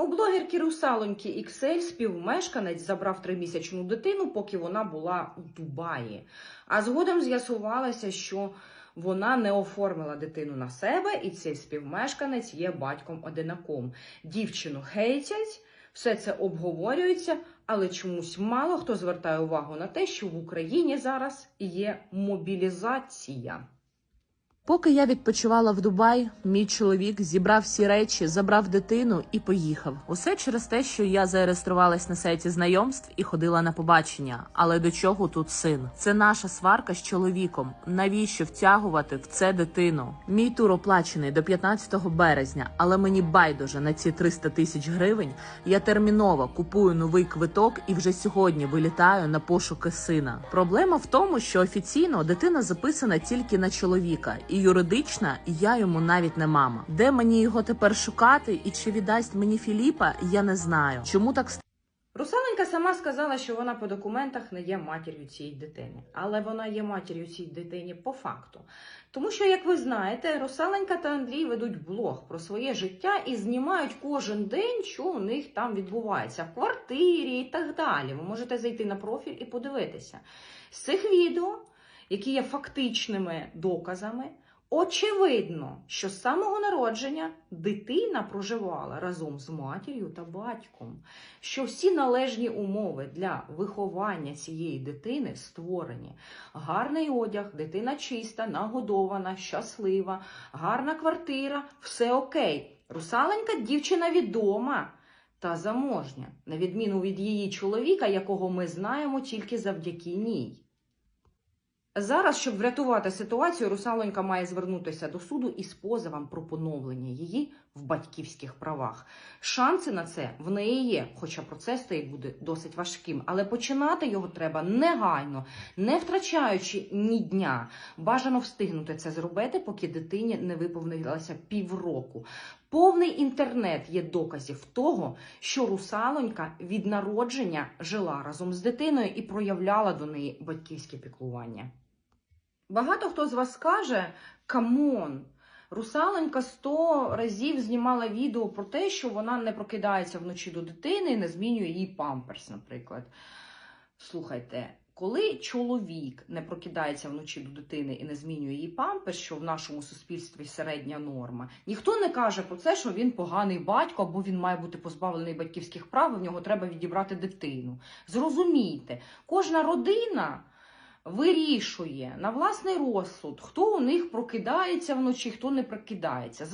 У блогерки Русалоньки XL співмешканець забрав тримісячну дитину, поки вона була у Дубаї. А згодом з'ясувалося, що вона не оформила дитину на себе, і цей співмешканець є батьком-одинаком. Дівчину хейтять, все це обговорюється, але чомусь мало хто звертає увагу на те, що в Україні зараз є мобілізація. Поки я відпочивала в Дубай, мій чоловік зібрав всі речі, забрав дитину і поїхав. Усе через те, що я зареєструвалась на сайті знайомств і ходила на побачення. Але до чого тут син? Це наша сварка з чоловіком. Навіщо втягувати в це дитину? Мій тур оплачений до 15 березня, але мені байдуже на ці 300 тисяч гривень. Я терміново купую новий квиток і вже сьогодні вилітаю на пошуки сина. Проблема в тому, що офіційно дитина записана тільки на чоловіка, і юридична я йому навіть не мама. Де мені його тепер шукати, і чи віддасть мені Філіпа, я не знаю. Чому так Русаленька сама сказала, що вона по документах не є матір'ю цієї дитини, але вона є матір'ю цієї дитині по факту. Тому що, як ви знаєте, Русаленька та Андрій ведуть блог про своє життя і знімають кожен день, що у них там відбувається в квартирі і так далі. Ви можете зайти на профіль і подивитися. З цих відео, які є фактичними доказами, Очевидно, що з самого народження дитина проживала разом з матір'ю та батьком, що всі належні умови для виховання цієї дитини створені. Гарний одяг, дитина чиста, нагодована, щаслива, гарна квартира, все окей. Русаленька дівчина відома та заможня, на відміну від її чоловіка, якого ми знаємо тільки завдяки ній. Зараз, щоб врятувати ситуацію, русалонька має звернутися до суду із позовом про поновлення її в батьківських правах. Шанси на це в неї є, хоча процес той буде досить важким. Але починати його треба негайно, не втрачаючи ні дня. Бажано встигнути це зробити, поки дитині не виповнилося півроку. Повний інтернет є доказів того, що русалонька від народження жила разом з дитиною і проявляла до неї батьківське піклування. Багато хто з вас скаже камон. Русаленька сто разів знімала відео про те, що вона не прокидається вночі до дитини і не змінює їй памперс, наприклад. Слухайте, коли чоловік не прокидається вночі до дитини і не змінює їй памперс, що в нашому суспільстві середня норма, ніхто не каже про це, що він поганий батько або він має бути позбавлений батьківських прав, і в нього треба відібрати дитину. Зрозумійте, кожна родина вирішує на власний розсуд, хто у них прокидається вночі, хто не прокидається.